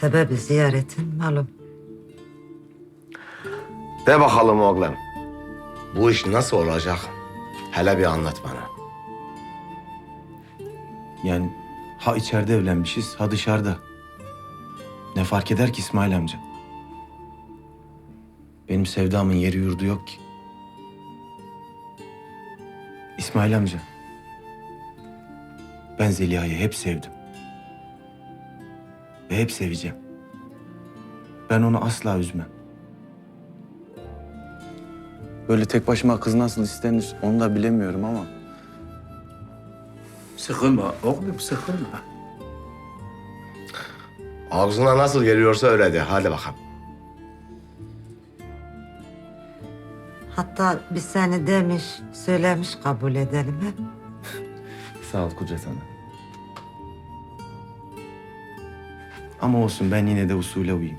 Sebebi ziyaretin malum. De bakalım oğlum. Bu iş nasıl olacak? Hele bir anlat bana. Yani ha içeride evlenmişiz ha dışarıda. Ne fark eder ki İsmail amca? Benim sevdamın yeri yurdu yok ki. İsmail amca. Ben Zeliha'yı hep sevdim. Ve hep seveceğim. Ben onu asla üzmem. Böyle tek başıma kız nasıl istenir onu da bilemiyorum ama... Sıkılma oğlum sıkılma. Ağzına nasıl geliyorsa öyle de. Hadi bakalım. Hatta biz seni demiş, söylemiş kabul edelim he. Sağ ol Kudret Hanım. Ama olsun ben yine de usule uyayım.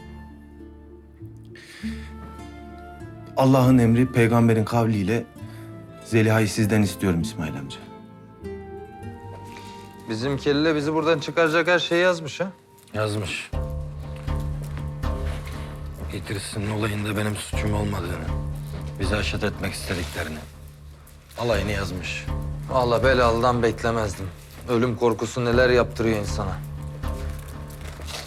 Allah'ın emri peygamberin kavliyle Zeliha'yı sizden istiyorum İsmail amca. Bizim kelle bizi buradan çıkaracak her şeyi yazmış ha. Yazmış. İdris'in olayında benim suçum olmadığını, bizi aşat etmek istediklerini. Alayını yazmış. Vallahi belalıdan beklemezdim. Ölüm korkusu neler yaptırıyor insana.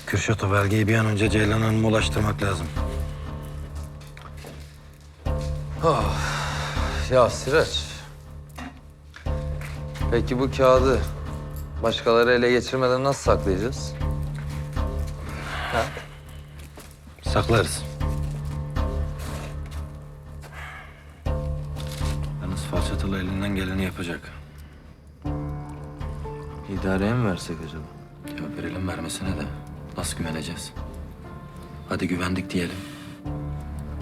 Kürşat o belgeyi bir an önce Ceylan Hanım'a ulaştırmak lazım. Ya Siraç. Peki bu kağıdı başkaları ele geçirmeden nasıl saklayacağız? Saklarız. Yalnız falçatalı elinden geleni yapacak. İdareye mi versek acaba? Ya verelim vermesine de nasıl güveneceğiz? Hadi güvendik diyelim.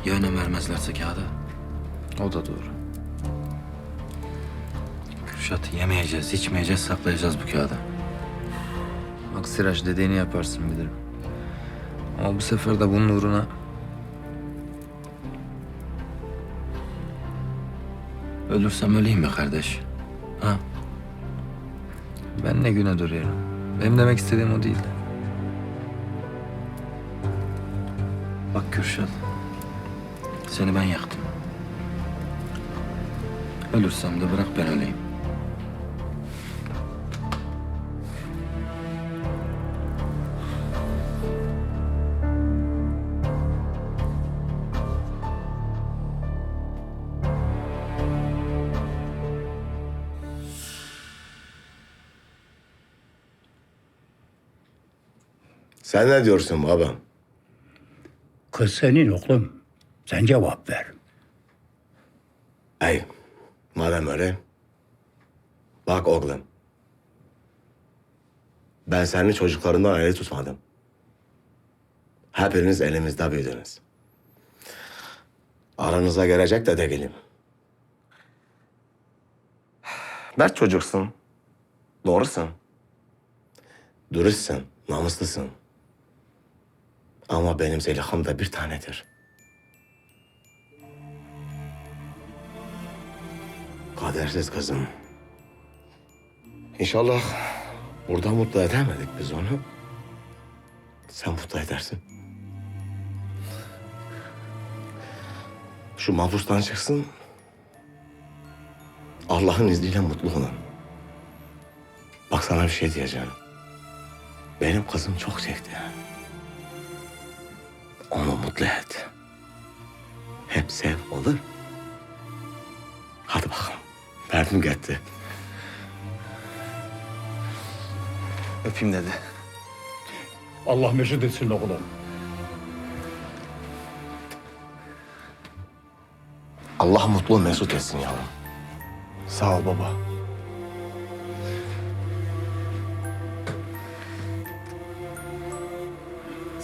Ya önem vermezlerse kağıda? O da doğru. Kürşat yemeyeceğiz, içmeyeceğiz, saklayacağız bu kağıdı. Bak Siraç dediğini yaparsın bilirim. Ama bu sefer de bunun uğruna Ölürsem öleyim mi kardeş? Ha? ben ne güne duruyorum. Benim demek istediğim o değil. Bak Kürşat. Seni ben yaktım. Ölürsem de bırak ben öleyim. Sen ne diyorsun babam? Kız senin oğlum. Sen cevap ver. Ey, madem öyle. Bak oğlum. Ben seni çocuklarından ayrı tutmadım. Hepiniz elimizde büyüdünüz. Aranıza gelecek de değilim. Mert çocuksun. Doğrusun. Dürüstsün, namuslusun. Ama benim Zeliha'm da bir tanedir. Kadersiz kızım. İnşallah burada mutlu edemedik biz onu. Sen mutlu edersin. Şu mahpustan çıksın. Allah'ın izniyle mutlu olun. Bak sana bir şey diyeceğim. Benim kızım çok çekti. Onu mutlu et. Hep sev olur. Hadi bakalım. Verdim gitti. Öpeyim dedi. Allah mesut etsin oğlum. Allah mutlu mesut etsin yavrum. Sağ ol baba.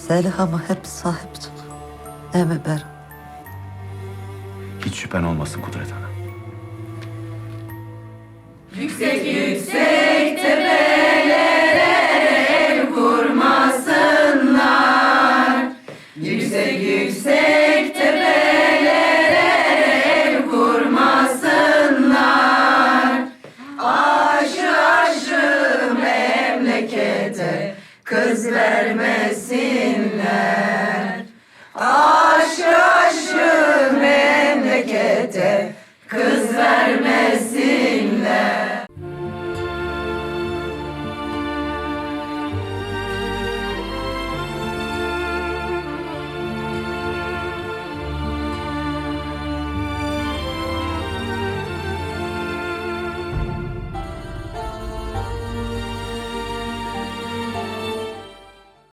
Zeliha'ma hep sahip çık. Değil mi Berat? Hiç şüphen olmasın Kudret kız vermesinler. Aşı aşı memlekete kız vermesinler.